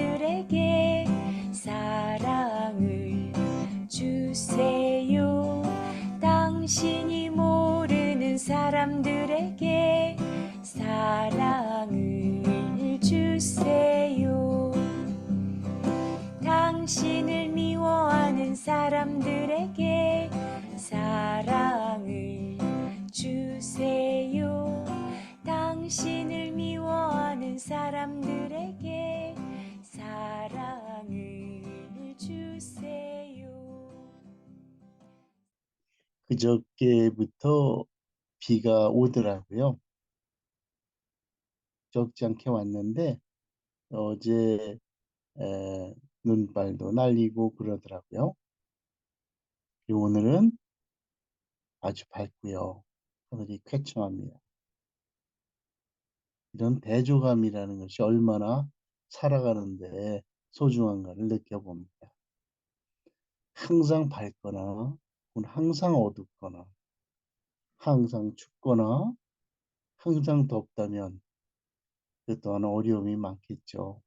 사람들에게 사랑을 주세요. 당신이 모르는 사람들에게 사랑을 주세요. 당신을 미워하는 사람들에게 그저께부터 비가 오더라고요. 적지 않게 왔는데 어제 에, 눈발도 날리고 그러더라고요. 오늘은 아주 밝고요. 하늘이 쾌청합니다. 이런 대조감이라는 것이 얼마나 살아가는데 소중한가를 느껴봅니다. 항상 밝거나 항상 어둡거나 항상 춥거나 항상 덥다면 그 또한 어려움이 많겠죠.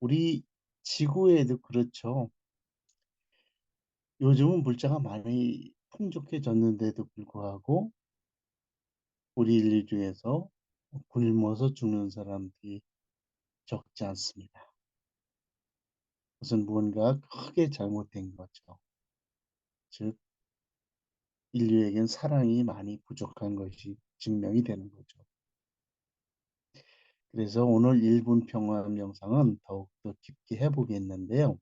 우리 지구에도 그렇죠. 요즘은 물자가 많이 풍족해졌는데도 불구하고 우리 인류 중에서 굶어서 죽는 사람들이 적지 않습니다. 그것은 무언가 크게 잘못된 거죠. 즉 인류에겐 사랑이 많이 부족한 것이 증명이 되는 거죠. 그래서 오늘 1분 평화 명상은 더욱더 깊게 해보겠는데요.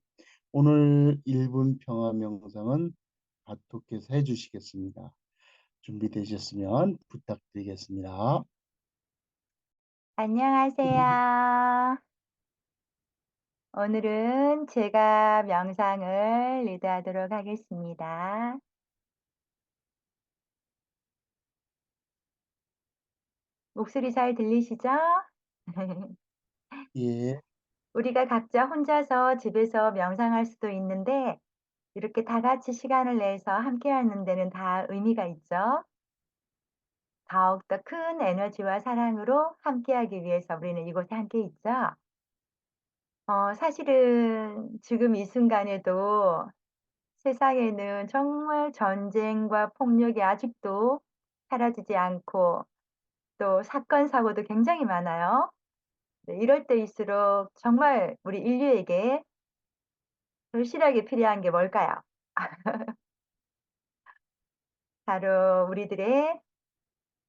오늘 1분 평화 명상은 바토께서 해주시겠습니다. 준비되셨으면 부탁드리겠습니다. 안녕하세요. 오늘은 제가 명상을 리드하도록 하겠습니다. 목소리 잘 들리시죠? 예, 우리가 각자 혼자서 집에서 명상할 수도 있는데 이렇게 다 같이 시간을 내서 함께 하는 데는 다 의미가 있죠. 더욱더 큰 에너지와 사랑으로 함께하기 위해서 우리는 이곳에 함께 있죠. 어, 사실은 지금 이 순간에도 세상에는 정말 전쟁과 폭력이 아직도 사라지지 않고 또 사건, 사고도 굉장히 많아요. 네, 이럴 때일수록 정말 우리 인류에게 절실하게 필요한 게 뭘까요? 바로 우리들의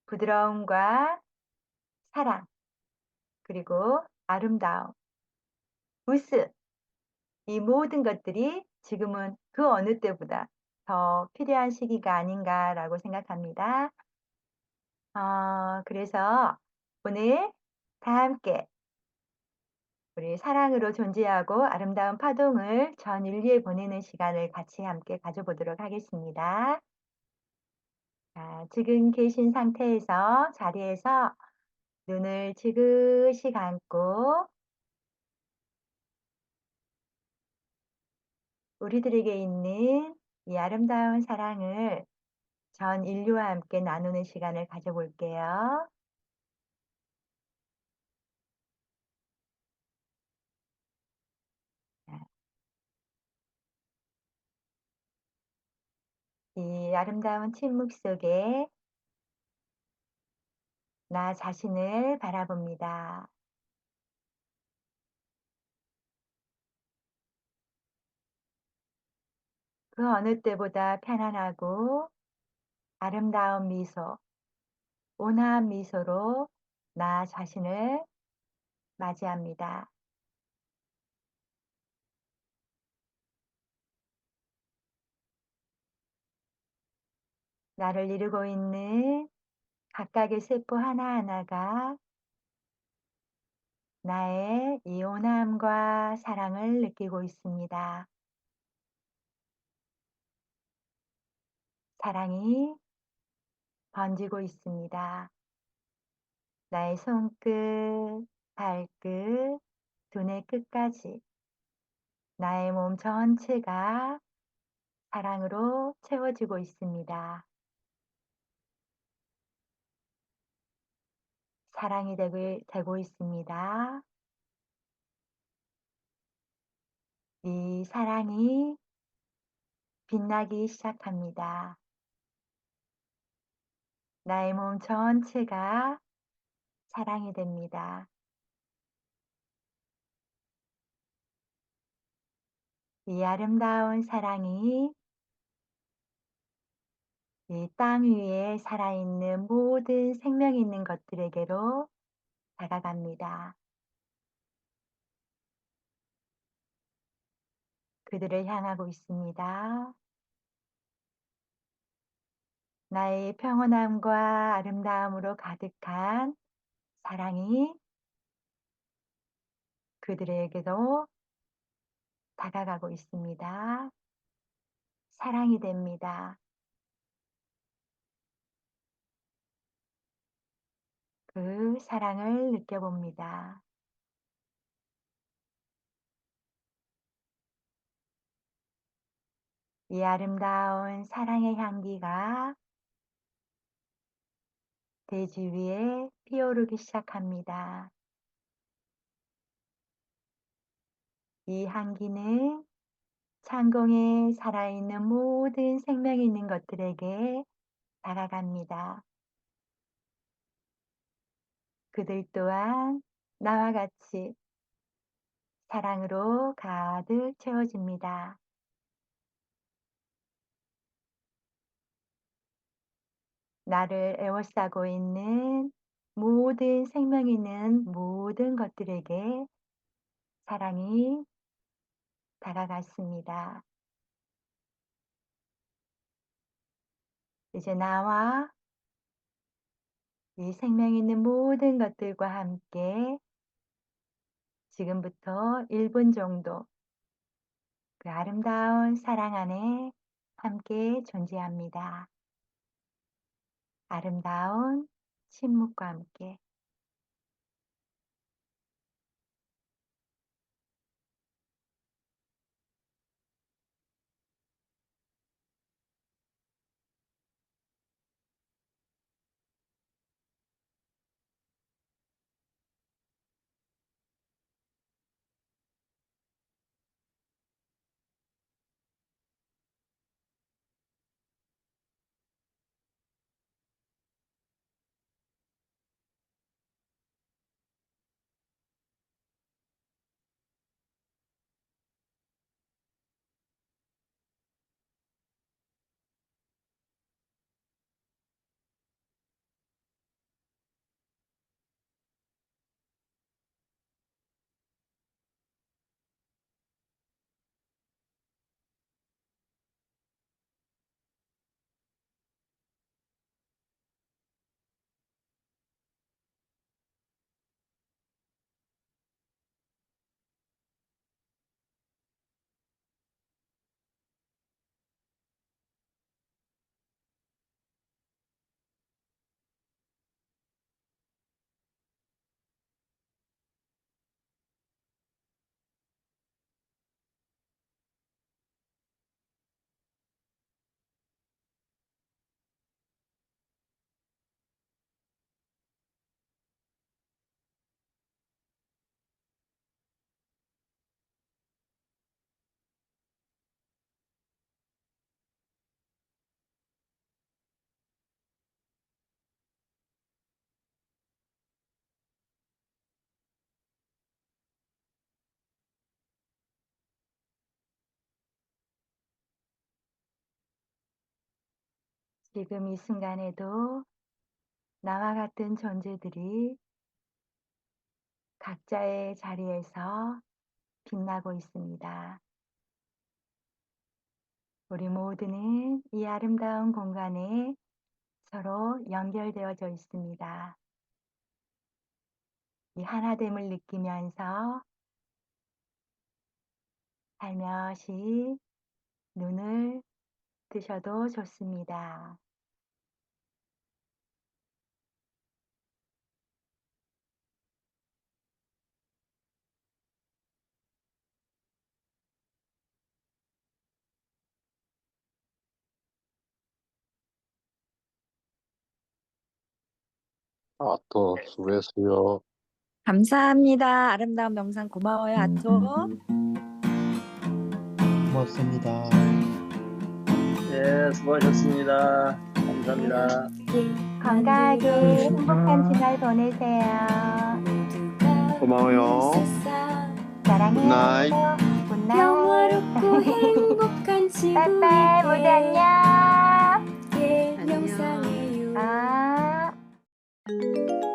부드러움과 사랑, 그리고 아름다움, 부스, 이 모든 것들이 지금은 그 어느 때보다 더 필요한 시기가 아닌가라고 생각합니다. 어, 그래서 오늘 다 함께 우리 사랑으로 존재하고 아름다운 파동을 전 인류에 보내는 시간을 같이 함께 가져보도록 하겠습니다. 자, 지금 계신 상태에서 자리에서 눈을 지그시 감고 우리들에게 있는 이 아름다운 사랑을 전 인류와 함께 나누는 시간을 가져볼게요. 이 아름다운 침묵 속에 나 자신을 바라봅니다. 그 어느 때보다 편안하고 아름다운 미소, 온화한 미소로 나 자신을 맞이합니다. 나를 이루고 있는 각각의 세포 하나하나가 나의 이 온함과 사랑을 느끼고 있습니다. 사랑이 번지고 있습니다. 나의 손끝, 발끝, 두뇌 끝까지 나의 몸 전체가 사랑으로 채워지고 있습니다. 사랑이 되고, 되고 있습니다. 이 사랑이 빛나기 시작합니다. 나의 몸 전체가 사랑이 됩니다. 이 아름다운 사랑이 이 땅 위에 살아있는 모든 생명 있는 것들에게로 다가갑니다. 그들을 향하고 있습니다. 나의 평온함과 아름다움으로 가득한 사랑이 그들에게도 다가가고 있습니다. 사랑이 됩니다. 그 사랑을 느껴봅니다. 이 아름다운 사랑의 향기가 대지 위에 피어오르기 시작합니다. 이 향기는 창공에 살아있는 모든 생명 있는 것들에게 다가갑니다. 그들 또한 나와 같이 사랑으로 가득 채워집니다. 나를 애워싸고 있는 모든 생명 있는 모든 것들에게 사랑이 다가갔습니다. 이제 나와 이 생명 있는 모든 것들과 함께 지금부터 1분 정도 그 아름다운 사랑 안에 함께 존재합니다. 아름다운 침묵과 함께 지금 이 순간에도 나와 같은 존재들이 각자의 자리에서 빛나고 있습니다. 우리 모두는 이 아름다운 공간에 서로 연결되어져 있습니다. 이 하나됨을 느끼면서 살며시 눈을 뜨셔도 좋습니다. 아또 수고했어요. 감사합니다. 아름다운 명상 고마워요, 아토. 고맙습니다. 예, 수고하셨습니다. 감사합니다. 건강하게 행복한 주말 보내세요. 고마워요. 사랑해요. 굿나잇. 굿나잇. 영화롭고 행복한 지구에 빠이빠이 모두 안녕. 함께 명상해요. 아. Música